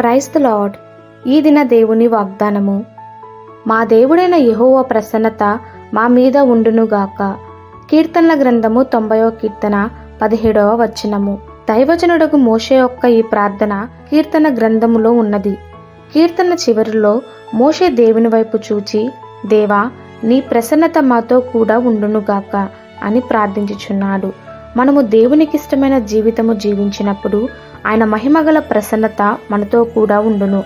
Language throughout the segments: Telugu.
ప్రైస్ ద లాడ్ ఈ దిన దేవుని వాగ్దానము. మా దేవుడైన యహోవ ప్రసన్నత మా మీద ఉండునుగాక కీర్తనల గ్రంథము తొంభయో కీర్తన పదిహేడవ వచనము. దైవజనుడకు మోషే యొక్క ఈ ప్రార్థన కీర్తన గ్రంథములో ఉన్నది. కీర్తన చివరిలో మోషే దేవుని వైపు చూచి దేవా నీ ప్రసన్నత మాతో కూడా ఉండునుగాక అని ప్రార్థించుచున్నాడు. మనము దేవునికి ఇష్టమైన జీవితము జీవించినప్పుడు ఆయన మహిమగల ప్రసన్నత మనతో కూడా ఉండును.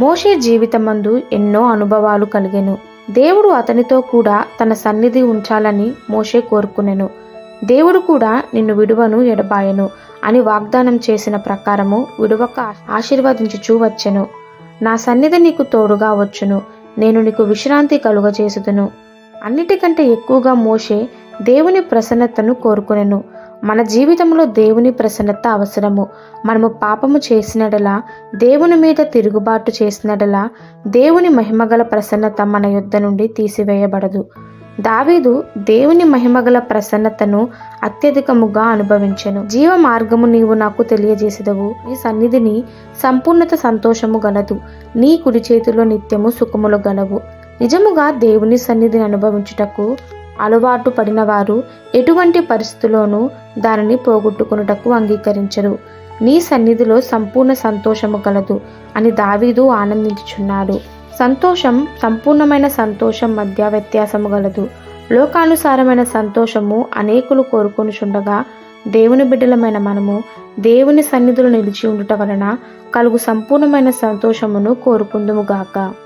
మోషే జీవితమందు ఎన్నో అనుభవాలు కలిగెను. దేవుడు అతనితో కూడా తన సన్నిధి ఉంచాలని మోషే కోరుకునెను. దేవుడు కూడా నిన్ను విడువను ఎడబాయను అని వాగ్దానం చేసిన ప్రకారము విడువక ఆశీర్వదించుచూ వచ్చెను. నా సన్నిధి నీకు తోడుగా వచ్చును. నేను నీకు విశ్రాంతి కలుగజేసుదును. అన్నిటికంటే ఎక్కువగా మోషే దేవుని ప్రసన్నతను కోరుకునెను. మన జీవితంలో దేవుని ప్రసన్నత అవసరము. మనము పాపము చేసినడలా దేవుని మీద తిరుగుబాటు చేసినడలా దేవుని మహిమగల ప్రసన్నత మన యుద్ధ నుండి తీసివేయబడదు. దావీదు దేవుని మహిమగల ప్రసన్నతను అత్యధికముగా అనుభవించెను. జీవ మార్గము నీవు నాకు తెలియజేసేదవు నీ సన్నిధిని సంపూర్ణత సంతోషము గలదు. నీ కుడి చేతిలో నిత్యము సుఖములు గలవు. నిజముగా దేవుని సన్నిధిని అనుభవించుటకు అలవాటు పడిన వారు ఎటువంటి పరిస్థితుల్లోనూ దానిని పోగొట్టుకున్నటకు అంగీకరించరు. నీ సన్నిధిలో సంపూర్ణ సంతోషము కలదు అని దావీదు ఆనందించుచున్నాడు. సంతోషం సంపూర్ణమైన సంతోషం మధ్య వ్యత్యాసము గలదు. లోకానుసారమైన సంతోషము అనేకులు కోరుకొనుచుండగా దేవుని బిడ్డలమైన మనము దేవుని సన్నిధులు నిలిచి ఉండుట వలన కలుగు సంపూర్ణమైన సంతోషమును కోరుకుందుముగాక